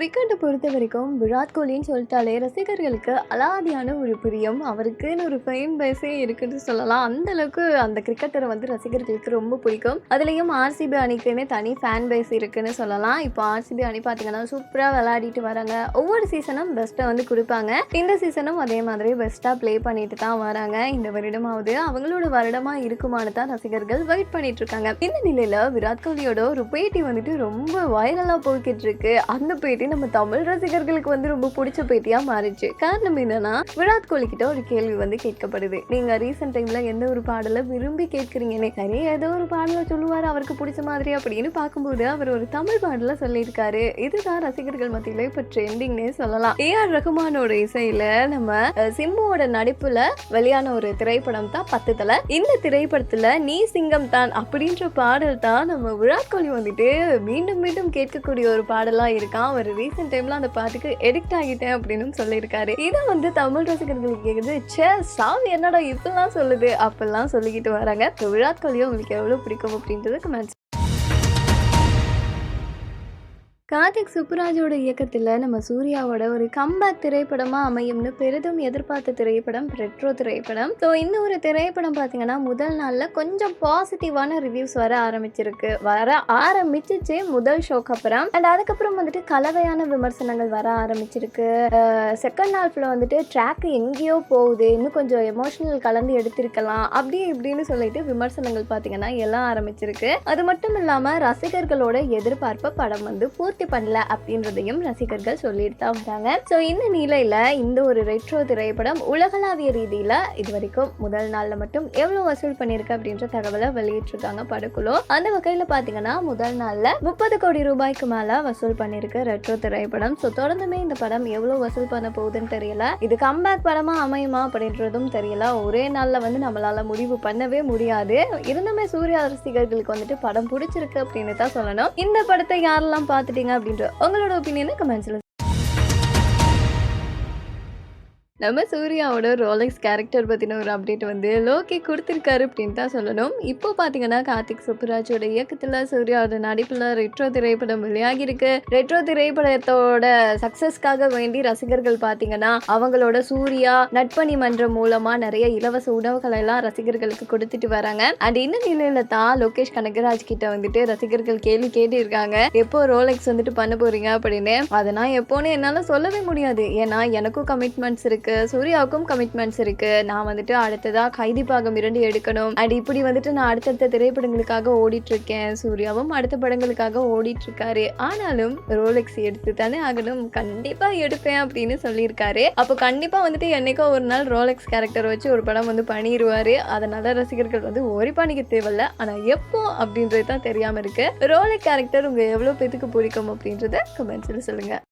கிரிக்கெட்டை பொறுத்த வரைக்கும் விராட் கோலின்னு சொல்லிட்டாலே ரசிகர்களுக்கு அலாதியான ஒரு பிரியம். அவருக்குன்னு ஒரு ஃபேம் பேஸே இருக்குன்னு சொல்லலாம். அந்த அளவுக்கு அந்த கிரிக்கெட்டரை வந்து ரசிகர்களுக்கு ரொம்ப பிடிக்கும். அதுலேயும் ஆர்சிபி அணிக்குன்னு தனி ஃபேன் பேஸ் இருக்குன்னு சொல்லலாம். இப்போ ஆர்சிபி அணி பார்த்தீங்கன்னா சூப்பராக விளையாடிட்டு வராங்க. ஒவ்வொரு சீசனும் பெஸ்ட்டை வந்து கொடுப்பாங்க. இந்த சீசனும் அதே மாதிரி பெஸ்ட்டாக ப்ளே பண்ணிட்டு தான் வராங்க. இந்த வருடமாவது அவங்களோட வருடமாக இருக்குமான்னு தான் ரசிகர்கள் வெயிட் பண்ணிட்டு இருக்காங்க. இந்த நிலையில் விராட் கோலியோட ஒரு பேட்டி வந்துட்டு ரொம்ப வைரலாக போய்கிட்டு இருக்கு. அந்த பேட்டி நம்ம தமிழ் ரசிகர்களுக்கு வந்து ரொம்ப பிடிச்ச பேட்டியா மாறிச்சு காரணம் என்னன்னா விராட் கோலி கிட்ட ஒரு கேள்வி வந்து கேட்கப்படுது. நீங்க ரீசெண்ட் டைம்ல எந்த ஒரு பாடலை விரும்பி கேட்குறீங்கன்னு? நிறைய ஏதோ ஒரு பாடலை சொல்லுவார் அவருக்கு பிடிச்ச மாதிரி அப்படின்னு பார்க்கும்போது அவர் ஒரு தமிழ் பாடல சொல்லியிருக்காரு. இதுதான் ரசிகர்கள் மத்தியில இப்ப ட்ரெண்டிங்னே சொல்லலாம். ஏ ஆர் ரகுமானோட இசையில நம்ம சிம்முவோட சிம்புவோட நடிப்புல வெளியான ஒரு திரைப்படம் தான் பத்து தலை இந்த திரைப்படத்துல நீ சிங்கம் தான் அப்படின்ற பாடல் தான் நம்ம விராட் கோலி வந்துட்டு மீண்டும் மீண்டும் கேட்கக்கூடிய ஒரு பாடலா இருக்கான். அவர் ரீசெண்ட் டைம்ல அந்த பாட்டுக்கு எடிக்ட் ஆகிட்டேன் அப்படின்னு சொல்லியிருக்காரு. இதை வந்து தமிழ் ரசிகர்களுக்கு கேக்குது சே சாமி என்னடா இப்படிலாம் சொல்லுது? அப்படிலாம் சொல்லிக்கிட்டு வராங்க. இப்ப விராட் கோலியும் உங்களுக்கு எவ்வளவு பிடிக்கும் அப்படின்றது கமெண்ட்ஸ் கார்த்திக் சுப்புராஜோட இயக்கத்தில் நம்ம சூர்யாவோட ஒரு கம்பேக் திரைப்படமாக அமையும்னு பெரிதும் எதிர்பார்த்த திரைப்படம் ரெட்ரோ திரைப்படம். ஸோ இந்த ஒரு திரைப்படம் பார்த்தீங்கன்னா முதல் நாளில் கொஞ்சம் பாசிட்டிவான ரிவ்யூஸ் வர ஆரம்பிச்சிருக்கு. வர ஆரம்பிச்சிச்சு முதல் ஷோக்கு அப்புறம். அண்ட் அதுக்கப்புறம் வந்துட்டு கலவையான விமர்சனங்கள் வர ஆரம்பிச்சிருக்கு. செகண்ட் நாள் ஃபுல்லாக வந்துட்டு ட்ராக் எங்கேயோ போகுது. இன்னும் கொஞ்சம் எமோஷனல் கலந்து எடுத்திருக்கலாம். அப்படி இப்படின்னு சொல்லிட்டு விமர்சனங்கள் பார்த்தீங்கன்னா எல்லாம் ஆரம்பிச்சிருக்கு. அது மட்டும் இல்லாமல் ரசிகர்களோட எதிர்பார்ப்பை படம் வந்து பூர்த்தி பண்ணல அப்படின்றதையும் ரசிகர்கள் சொல்லிட்டு தான் வந்தாங்க ஸோ இந்த நிலையில் இந்த ஒரு ரெட்ரோ திரைப்படம் உலகளாவிய ரீதியில் இது வரைக்கும் முதல் நாளில் மட்டும் எவ்வளோ வசூல் பண்ணியிருக்கு அப்படின்ற தகவலை வெளியிட்டிருக்காங்க படக்குழு. அந்த வகையில் பார்த்தீங்கன்னா முதல் நாளில் முப்பது கோடி ரூபாய்க்கு மேலே வசூல் பண்ணியிருக்கு ரெட்ரோ திரைப்படம். ஸோ தொடர்ந்துமே இந்த படம் எவ்வளோ வசூல் பண்ண போகுதுன்னு தெரியல. இது கம்பேக் படமாக அமையுமா அப்படின்றதும் தெரியல. ஒரே நாளில் வந்து நம்மளால முடிவு பண்ணவே முடியாது. இருந்துமே சூர்யா ரசிகர்களுக்கு வந்துட்டு படம் பிடிச்சிருக்கு அப்படின்னு தான் சொல்லணும். இந்த படத்தை யாரெல்லாம் பார்த்துட்டீங்க அப்படின்ற உங்களோட ஒப்பீனியனை கமெண்ட்ஸில் நம்ம சூர்யாவோட ரோலெக்ஸ் கேரக்டர் பற்றின ஒரு அப்டேட் வந்து லோகி கொடுத்துருக்காரு அப்படின்னு தான் சொல்லணும். இப்போ பார்த்தீங்கன்னா கார்த்திக் சுப்புராஜோட இயக்கத்தில் சூர்யாவோட நடிப்பில் ரெட்ரோ திரைப்படம் வெளியாகியிருக்கு. ரெட்ரோ திரைப்படத்தோட சக்ஸஸ்க்காக வேண்டி ரசிகர்கள் பார்த்தீங்கன்னா அவங்களோட சூர்யா நட்பணி மன்றம் மூலமாக நிறைய இலவச உணவுகளை எல்லாம் ரசிகர்களுக்கு கொடுத்துட்டு வராங்க. அண்ட் இந்த நிலையில தான் லோகேஷ் கனகராஜ் கிட்ட வந்துட்டு ரசிகர்கள் கேள்வி கேட்டு இருக்காங்க எப்போ ரோலெக்ஸ் வந்துட்டு பண்ண போறீங்க அப்படின்னு. அதை நான் எப்போன்னு என்னால் சொல்லவே முடியாது. ஏன்னா எனக்கும் கமிட்மெண்ட்ஸ் இருக்கு. சூர்யாவுக்கும் கமிட்மெண்ட்ஸ் இருக்குது நான் வந்துட்டு அடுத்ததாக கைதி பாகம் இரண்டு எடுக்கணும். அண்ட் இப்படி வந்துட்டு நான் அடுத்தடுத்த திரைப்படங்களுக்காக ஓடிட்டுருக்கேன். சூர்யாவும் அடுத்த படங்களுக்காக ஓடிட்டுருக்காரு. ஆனாலும் ரோலெக்ஸ் எடுத்து தானே ஆகணும். கண்டிப்பாக எடுப்பேன் அப்படின்னு சொல்லியிருக்காரு. அப்போ கண்டிப்பாக வந்துட்டு என்னைக்கோ ஒரு நாள் ரோலெக்ஸ் கேரக்டர் வச்சு ஒரு படம் வந்து பண்ணிடுவாரு அதனால் ரசிகர்கள் வந்து ஒரி பண்ணிக்க தேவையில்ல. ஆனால் எப்போ அப்படின்றது தான் தெரியாமல் இருக்குது ரோலெக் கேரக்டர் உங்கள் எவ்வளோ பேத்துக்கு பிடிக்கும் அப்படின்றத கமெண்ட்ஸில் சொல்லுங்கள்